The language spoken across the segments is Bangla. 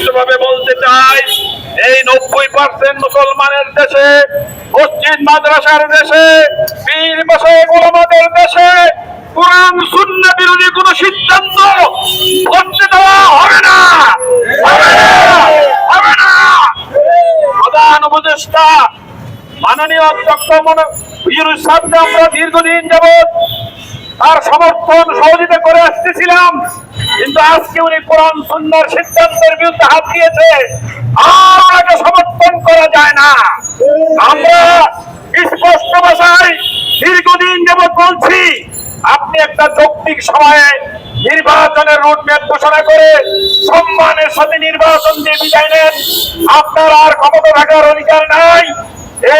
স্পষ্টভাবে বলতে চাই, এই নব্বই পার্সেন্ট মুসলমানের দেশে, মসজিদ মাদ্রাসার দেশে, পীর বসে গোলামাদের দেশে, কোরআন শূন্য বিরোধী কোন সিদ্ধান্ত করতে দেওয়া হবে না। হবে না! প্রধান উপদেষ্টা, মাননীয় মনে আমরা দীর্ঘদিন যাবৎ তার সমর্থন সহযোগিতা করে আসতেছিলাম। কিন্তু আজকে উনি কোরআন সুন্দর সিদ্ধান্তের বিরুদ্ধে হাত দিয়েছে। আর ওনাকে সমর্থন করা যায় না। আমরা স্পষ্ট ভাষায় দীর্ঘদিন যাবৎ বলছি, আপনি একটা যৌক্তিক সময়ে নির্বাচনের রুটম্যাপ ঘোষণা করে সম্মানের সাথে নির্বাচন দিয়ে বিদায় নেন। আপনার আর ক্ষমতা থাকার অধিকার নাই।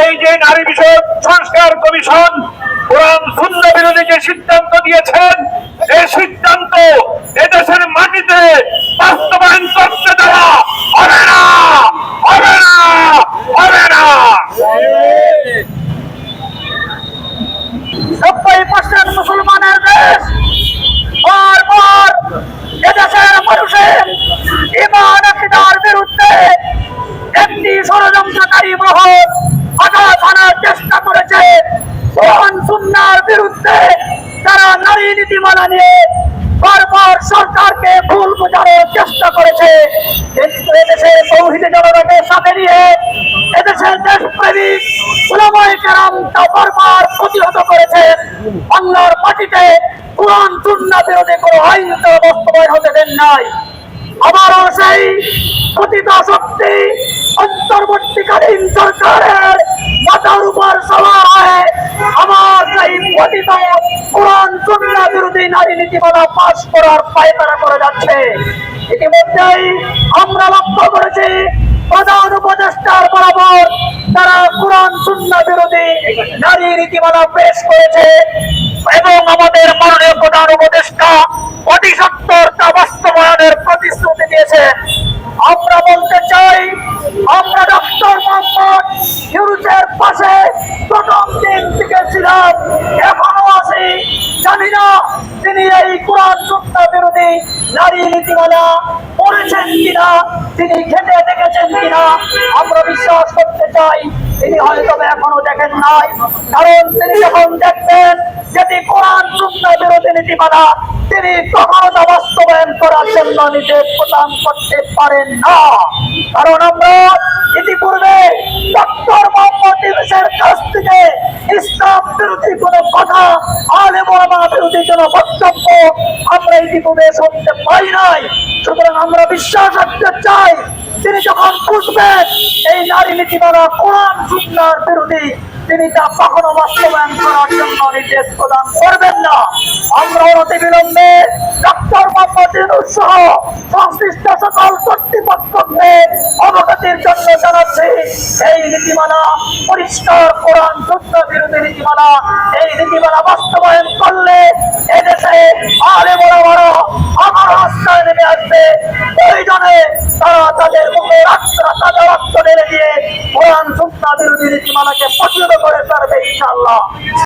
এই যে নারী বিষয়ক সংস্কার কমিশন, কোরআন শূন্য বিরোধী যে সিদ্ধান্ত দিয়েছেন সিদ্ধান্ত এদেশের মাটিতে বাস্তবায়ন করতে দেওয়া হবে না হবে না হবে না। নব্বই পার্সেন্ট মুসলমানের দেশ বারবার এদেশের মানুষের ইমান বিরুদ্ধে একটি ষড়যন্ত্রকারী মহল আঘাত আনার চেষ্টা করেছে। কোরআন সুন্নার বিরুদ্ধে তারা নারী নীতিমালা নিয়ে বারবার সরকারকে ভুল বোঝানোর চেষ্টা করেছে। জনতাকে সাথে নিয়ে এদেশের দেশপ্রেমিক কেরাম তা বারবার প্রতিহত করেছেন বাংলার মাটিতে কোরআন বিরোধী কোনো আইন বাস্তবায়ন হতে দেন নাই। আবারও সেই কথিত শক্তি অন্তর্বর্তীকালীন সরকারের মাথার উপর সবার কথিত কোরআন বিরোধী নারী নীতিমালা পাশ করেছি এবং আমাদের মাননীয় প্রধান উপদেষ্টা অতি সত্তর তা বাস্তবায়নের প্রতিশ্রুতি দিয়েছেন আমরা বলতে চাই, আমরা মোহাম্মদ পাশে প্রথম দিন থেকে ছিলাম। এখনও আছি। জানি না তিনি এই কোরআন সুন্না বিরোধী নারী নীতিমালা পড়েছেন কিনা। তিনি খেতে দেখেছেন কিনা আমরা বিশ্বাস করতে চাই, তিনি হয়তো এখনও দেখেন নাই। কারণ তিনি যখন দেখবেন যেটি কোরআন সুন্না বিরোধী নীতিমালা তিনি কখনো বাস্তবায়ন করার জন্য নিজের প্রদান করতে পারেন না। কারণ আমরা ইতিপূর্বে ডক্টর মোহাম্মদ ইউনুসের কাছ থেকে ইসলাম বিরোধী কোন কথা আলে মোলামা বিরোধী কোন বক্তব্য ইতিপূর্বে শুনতে পাই নাই। সুতরাং আমরা বিশ্বাস রাখতে চাই, তিনি যখন বুঝবেন এই নারী নীতিমালা কোরআন, সুন্নার বিরোধী, তিনি তা কখনো বাস্তবায়ন করার জন্য নির্দেশ প্রদান করবেন না। আমরা অনতি বিলম্বে ডক্টর মোহাম্মদ সহ সংশ্লিষ্ট সকল কর্তৃপক্ষকে অবগতির জন্য জানাচ্ছি, এই নীতিমালা পরিষ্কার কোরআন যুদ্ধ বিরোধী নীতিমালা এই নীতিমালা বাস্তবায়ন করলে এদেশে আরে বড় রাস্তায় নেমে আসবে। প্রয়োজনে তারা তাদের মুখে রাস্তা, তাদের রক্ত ঢেলে দিয়ে কোরআন সুন্না বিরোধী নীতিমালাকে পছন্দ করে পারবে ইনশাআল্লাহ।